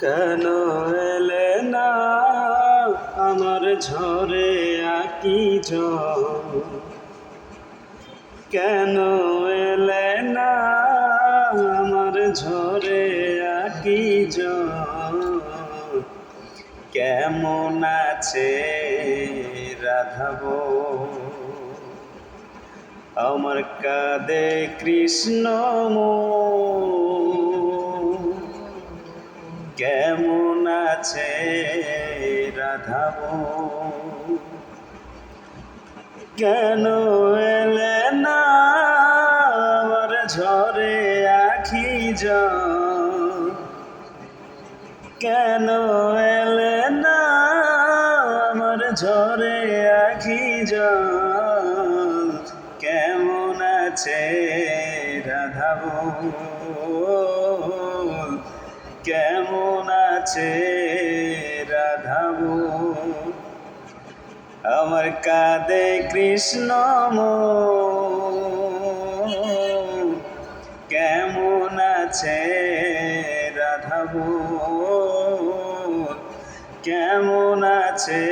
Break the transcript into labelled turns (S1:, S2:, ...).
S1: কেন এলে না? আমার ঝরে আকি কেন এলে না? আমার ঝরে আকি কেমন আছে রাধাব আমার কাদে কৃষ্ণ কেমন আছে রাধাব কেন এলে না আমার ঝরে আখি কেন এলে না আমার ঝরে আখি কেমন আছে রাধাব কেমন আছে রাধাবো আমার কাঁদে কৃষ্ণ কেমন আছে রাধাবো কেমন আছে